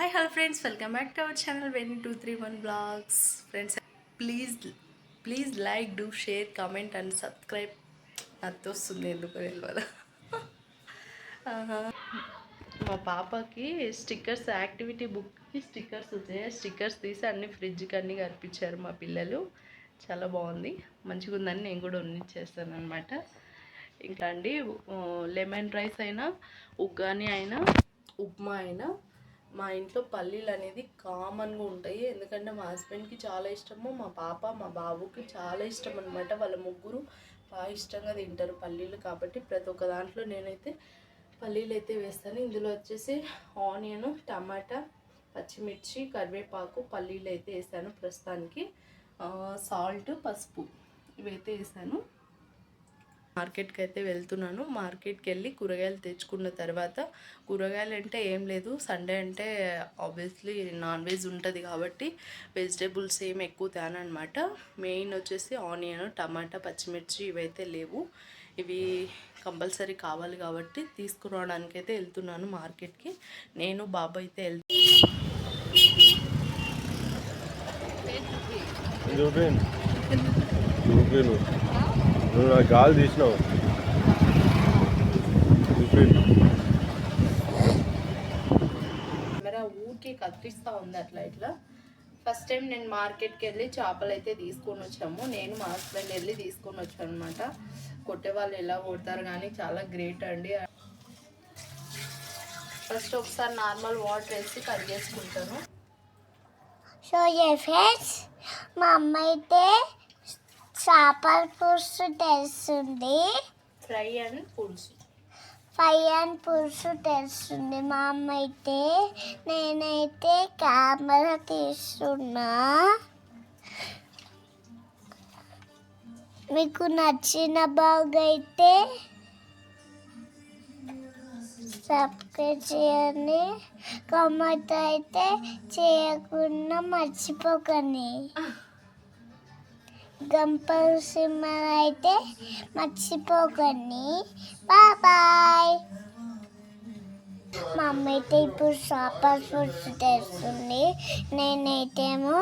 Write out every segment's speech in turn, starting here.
Hi hello friends welcome back to our channel when two three one blogs friends please please like do share comment and subscribe అది వస్తుంది ఎందుకు తెలియదు మా పాపకి stickers activity బుక్కి stickers వచ్చాయి. Stickers తీసి అన్ని ఫ్రిడ్జ్కి అన్ని కనిపించారు మా పిల్లలు. చాలా బాగుంది. మంచిగా ఉందని నేను కూడా ఉన్నిచ్చేస్తాను అనమాట ఇంకా అండి లెమన్ రైస్ అయినా ఉగ్గాని అయినా ఉప్మా అయినా మా ఇంట్లో పల్లీలు అనేది కామన్గా ఉంటాయి. ఎందుకంటే మా హస్బెండ్కి చాలా ఇష్టము మా పాప మా బాబుకి చాలా ఇష్టం అనమాట వాళ్ళ ముగ్గురు బాగా ఇష్టంగా తింటారు పల్లీలు కాబట్టి ప్రతి ఒక్క దాంట్లో నేనైతే పల్లీలు అయితే వేస్తాను. ఇందులో వచ్చేసి ఆనియన్ టమాటా పచ్చిమిర్చి కరివేపాకు పల్లీలు అయితే వేసాను ప్రస్తుతానికి. సాల్ట్ పసుపు ఇవైతే వేసాను మార్కెట్కి అయితే వెళ్తున్నాను. మార్కెట్కి వెళ్ళి కూరగాయలు తెచ్చుకున్న తర్వాత కూరగాయలు అంటే ఏం లేదు. సండే అంటే ఆబ్వియస్లీ నాన్ వెజ్ ఉంటుంది కాబట్టి వెజిటేబుల్స్ ఏం ఎక్కువ తేనమాట మెయిన్ వచ్చేసి ఆనియన్ టమాటా పచ్చిమిర్చి ఇవైతే లేవు. ఇవి కంపల్సరీ కావాలి కాబట్టి తీసుకురావడానికి అయితే వెళ్తున్నాను మార్కెట్కి. నేను బాబు అయితే వెళ్తాను చూపి నువ్వు నా గాలి తీసినావు. కెమెరా ఊరికి కత్తిరిస్తూ ఉంది అట్లా ఇట్లా. ఫస్ట్ టైం నేను మార్కెట్కి వెళ్ళి చేపలు అయితే తీసుకొని వచ్చాము. నేను మా హస్బెండ్ వెళ్ళి తీసుకొని వచ్చాను అనమాట కొట్టే వాళ్ళు ఎలా కొడతారు కానీ చాలా గ్రేట్ అండి. ఫస్ట్ ఒకసారి నార్మల్ వాటర్ వేసి కట్ చేసుకుంటాను. సో ఏ ఫ్రెండ్స్ మా అమ్మ అయితే చేపల పులుసు తెస్తుంది ఫ్రై అండ్ పులుసు. ఫ్రై అండ్ పులుసు తెస్తుంది మా అమ్మ అయితే నేనైతే కెమెరా తీస్తున్నా. మీకు నచ్చిన బాగా అయితే సబ్స్క్రైబ్ చేయండి. కామెంట్ అయితే చేయకుండా మర్చిపోకండి. గంపలు సినిమా అయితే మర్చిపోకండి. బాయ్ బాయ్ మా అమ్మ అయితే ఇప్పుడు షాపర్ ఫుడ్స్ తెస్తుంది. నేనైతేమో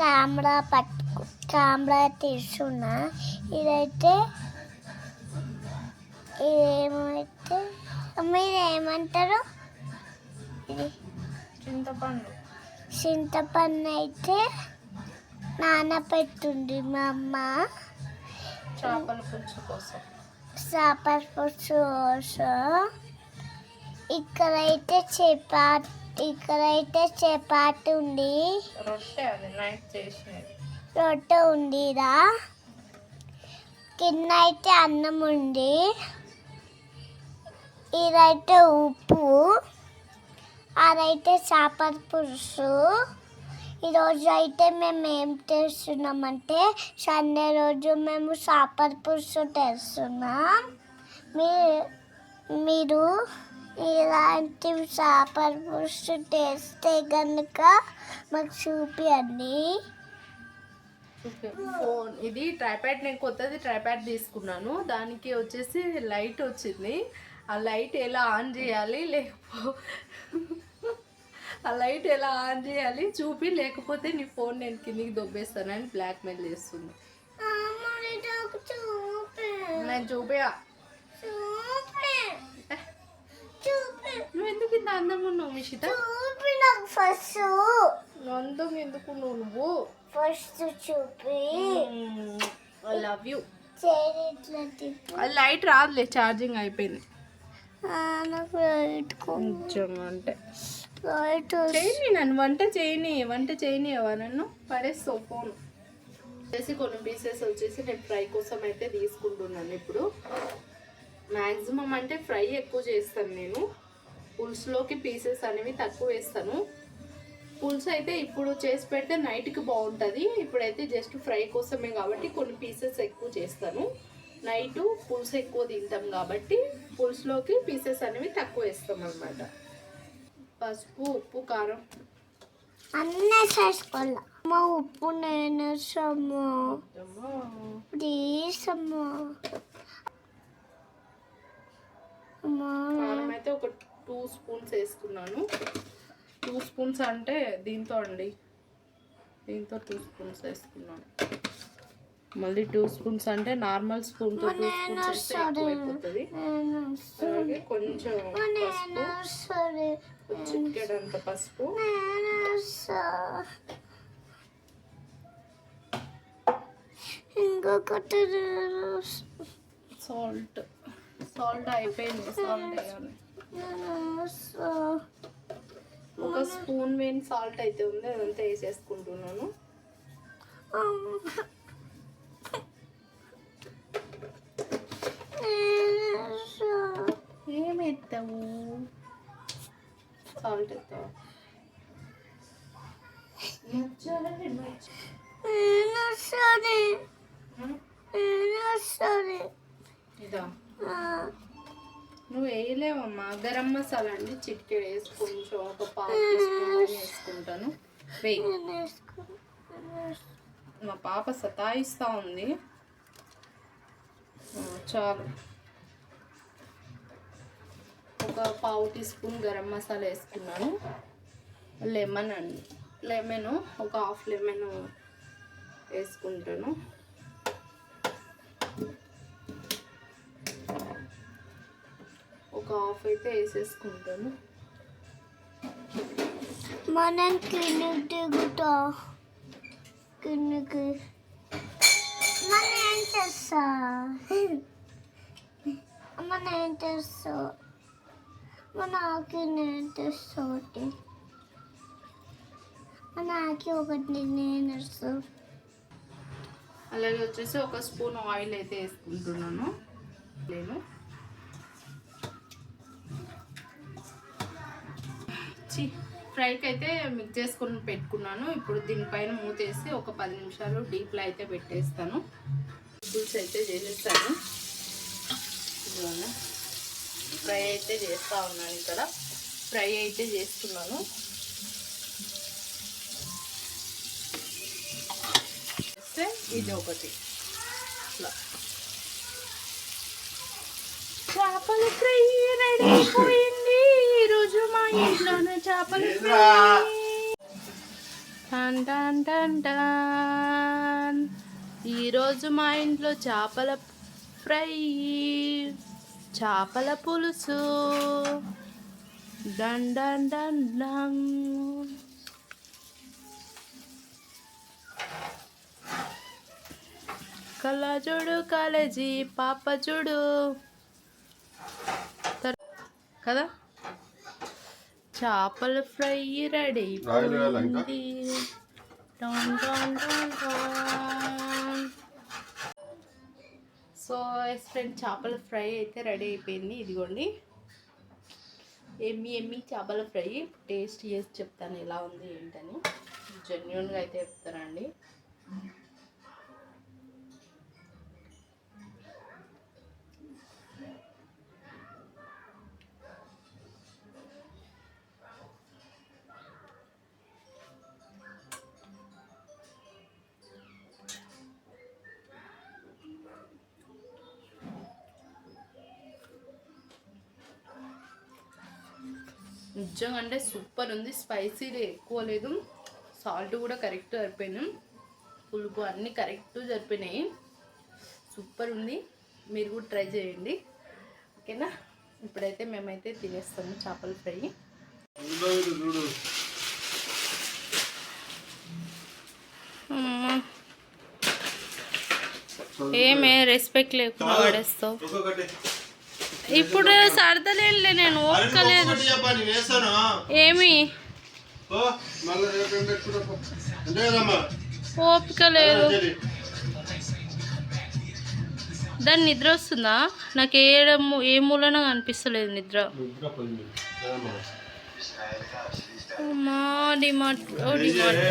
కెమెరా పట్టుకు కెమెరా తీస్తున్నా. ఇదైతే ఇదేమైతే మీరు ఏమంటారు ఇది చింతపండు. చింతపండు అయితే నానబెట్టుంది మా అమ్మ. చేపల పులుసు కోసం. చేపల పులుసు కోసం. ఇక్కడైతే చపాతి ఇక్కడైతే చపాతి ఉంది. రొట్టె అది నైట్ చేసినది. రొట్టె ఉందిరా. కింద అయితే అన్నం ఉంది. ఇదైతే ఉప్పు. అదైతే చేపల పులుసు. ఈరోజు అయితే మేము ఏం చేస్తున్నామంటే సండే రోజు మేము సాపర్ పులుసు తెస్తున్నాం మీ మీరు ఇలాంటి సాపర్ పులుసు తెస్తే కనుక మాకు చూపియండి. ఫోన్ ఇది ట్రైప్యాడ్ నేను కొత్తది ట్రైప్యాడ్ తీసుకున్నాను. దానికి వచ్చేసి లైట్ వచ్చింది. ఆ లైట్ ఎలా ఆన్ చేయాలి లేకపో ఆ లైట్ ఎలా ఆన్ చేయాలి? చూపి లేకపోతే నీ ఫోన్ నేను కిందికి దొబ్బేస్తానని బ్లాక్మెయిల్ చేస్తుంది. నేను చూపియా. నువ్వు ఎందుకు ఇంత అందంగా ఉన్నావు మిషిత? ఫస్ట్ అందం ఎందుకు నువ్వు? ఫస్ట్ చూపి. ఐ లవ్ యూ అది లైట్ రాదులే ఛార్జింగ్ అయిపోయింది. కొంచెం అంటే. చేయని నన్ను వంట చేయని వంట చేయనివా నన్ను? పడేస్తావు ఫోన్. వచ్చేసి కొన్ని పీసెస్ వచ్చేసి నేను ఫ్రై కోసం అయితే తీసుకుంటున్నాను ఇప్పుడు. మ్యాక్సిమం అంటే ఫ్రై ఎక్కువ చేస్తాను నేను. పులుసులోకి పీసెస్ అనేవి తక్కువ వేస్తాను. పులుసు అయితే ఇప్పుడు చేసి పెడితే నైట్కి బాగుంటుంది. ఇప్పుడైతే జస్ట్ ఫ్రై కోసమే కాబట్టి కొన్ని పీసెస్ ఎక్కువ చేస్తాను. నైట్ పులుసు ఎక్కువ తింటాం కాబట్టి పులుసులోకి పీసెస్ అనేవి తక్కువ వేస్తాం అన్నమాట. పసుపు ఉప్పు కారం. అన్నీ చేసుకోవాలి అమ్మ ఉప్పు నేను సమ్ము. ప్లీజ్ అమ్మ. కారం అయితే ఒక టూ స్పూన్స్ వేసుకున్నాను. టూ స్పూన్స్ అంటే దీంతో అండి. దీంతో టూ స్పూన్స్ వేసుకున్నాను. మళ్ళీ టూ స్పూన్స్ అంటే నార్మల్ స్పూన్తో టూ స్పూన్స్ వేస్తే ఎక్కువ అయిపోతుంది. అలాగే కొంచెం పసుపు. ఇంకొకటి సాల్ట్. సాల్ట్ అయిపోయింది. సాల్ట్ వేయాలి. ఒక స్పూన్ వేని సాల్ట్ అయితే ఉంది. అదంతా వేసేసుకుంటున్నాను. ఆ, నువ్వు వేయలేవమ్మా. గరం మసాలా అండి చిటికెడు వేసి కొంచెం ఒక పావు వేసుకుంటాను. వేయి. మా పాప సతాయిస్తూ ఉంది. చాలు. ఒక పావు టీ స్పూన్ గరం మసాలా వేసుకున్నాను. లెమన్ అండి. లెమన్ ఒక హాఫ్ లెమన్ వేసుకుంటాను. ఒక హాఫ్ అయితే వేసేసుకుంటాను. మనం కిందకి దిగుతా కిందకి మనం ఏం చేస్తా? మనం ఏం చేస్తా? మన ఆకి నేను తెస్తా ఒకటి మన ఆకి ఒకటి నేను అలాగే వచ్చేసి ఒక స్పూన్ ఆయిల్ అయితే వేసుకుంటున్నాను. నేను. చి ఫ్రైకి అయితే మిక్స్ చేసుకొని పెట్టుకున్నాను. ఇప్పుడు దీనిపైన మూతేసి ఒక పది నిమిషాలు డీప్లో అయితే పెట్టేస్తాను. పులుసు అయితే చేసేస్తాను ఇదిగోండి. ఫ్రై అయితే చేస్తూ ఉన్నాను ఇక్కడ. ఫ్రై అయితే చేస్తున్నాను. చేస్తే ఇది ఒకటి. ఇట్లా. చేపల ఫ్రై రెడీ అయిపోయింది ఈరోజు మా ఇంట్లోనే చేపల ఫ్రై. టన్ టన్ టన్ టన్. ఈరోజు మా ఇంట్లో చేపల ఫ్రై. చేపల పులుసు. డన్ డన్ డన్ డన్ కళ్ళ చూడు కాలేజీ పాప చూడు కదా? చేపల ఫ్రై రెడీ ఆయిల్ వేయాలా ఇంకా? సో ఎస్ ఫ్రెండ్ చేపల ఫ్రై అయితే రెడీ అయిపోయింది. ఇదిగోండి. ఎమ్మి ఎమ్మి చేపల ఫ్రై. టేస్ట్ చేసి చెప్తాను ఎలా ఉంది ఏంటని. జెన్యున్గా అయితే చెప్తానండి. నిజంగా అంటే సూపర్ ఉంది. స్పైసీ ఎక్కువ లేదు. సాల్ట్ కూడా కరెక్ట్ సరిపోయింది. పులుపు అన్నీ కరెక్ట్ సరిపోయినాయి. సూపర్ ఉంది. మీరు కూడా ట్రై చేయండి. ఓకేనా? ఇప్పుడైతే మేమైతే తినేస్తాము చేపల ఫ్రై. ఏమే రెస్పెక్ట్ లేకుండా పడేస్తావు. ఇప్పుడు సరదలేనులే నేను ఓపికలేదు ఏమి? ఓపిక లేదు. దాని నిద్ర వస్తుందా? నాకు ఏ ఏ మూలన కనిపిస్తలేదు నిద్ర? అమ్మా డిమార్ట్. ఓ డిమార్ట్.